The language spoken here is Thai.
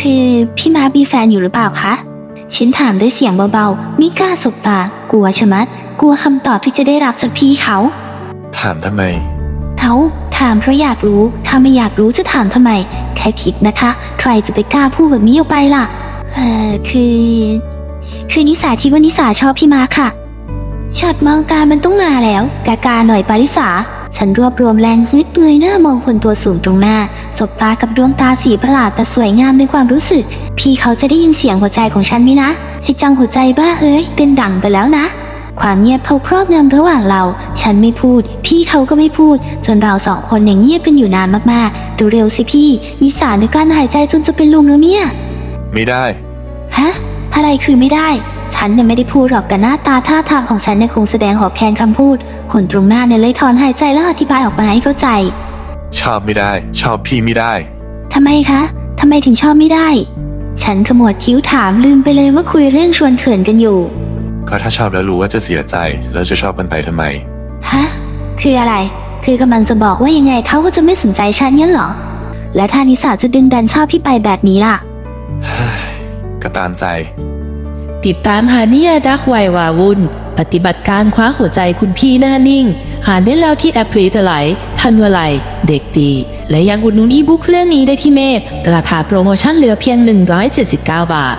คือพี่มามีแฟนอยู่หรือเปล่าคะ ฉันถามด้วยเสียงเบาๆ ไม่กล้าสบตา กลัวชะมัด กลัวคำตอบที่จะได้รับจากพี่เขา ถามทำไม เขาถามเพราะอยากรู้ ถ้าไม่อยากรู้จะถามทำไม แค่คิดนะคะ ใครจะไปกล้าพูดแบบนี้ออกไปล่ะ เอ่อ คือ คือนิสาคิดว่านิสาชอบพี่มาค่ะช็อตมองตามันต้องมาแล้ว กากาหน่อยปาริสา ฉันรวบรวมแรงฮึดเงยหน้ามองคนตัวสูงตรงหน้า สบตากับดวงตาสีประหลาดแต่สวยงามในความรู้สึก พี่เขาจะได้ยินเสียงหัวใจของฉันไหมนะให้จังหัวใจบ้าเอ้ยเต้นดังไปแล้วนะ ความเงียบเขาครอบงำระหว่างเรา ฉันไม่พูด พี่เขาก็ไม่พูด จนเราสองคนอย่างเงียบกันอยู่นานมากๆ ดูเร็วสิพี่นิสาในการหายใจจนจะเป็นลมแล้วเนี่ย ไม่ได้ ฮะ อะไรคือไม่ได้ ฉันเนี่ยไม่ได้พูดหรอกแต่หน้าตาท่าทางของฉันเนี่ยคงแสดงหอบแทนคำพูด คนตรงหน้าเนี่ยเลยถอนหายใจแล้วอธิบายออกมาให้เข้าใจ ชอบไม่ได้ ชอบพี่ไม่ได้ ทำไมคะทำไมถึงชอบไม่ได้ ฉันขมวดคิ้วถามลืมไปเลยว่าคุยเรื่องชวนเขินกันอยู่ ก็ถ้าชอบแล้วรู้ว่าจะเสียใจ แล้วจะชอบมันไปทำไม ฮะ คืออะไร คือกำลังจะบอกว่ายังไงเขาก็จะไม่สนใจฉันงั้นเหรอ และถ้านิสาจะดึงดันชอบพี่ไปแบบนี้ล่ะก็ตามใจ ติดตามหานิยาดักไววาวุ่น ปฏิบัติการคว้าหัวใจคุณพี่หน้านิ่ง หาได้แล้วที่แอปพลิเคชันทันวัยเด็กดี และยังอุดหนุนอีบุ๊กเรื่องนี้ได้ที่เมฆราคาโปรโมชั่นเหลือเพียง 179 บาท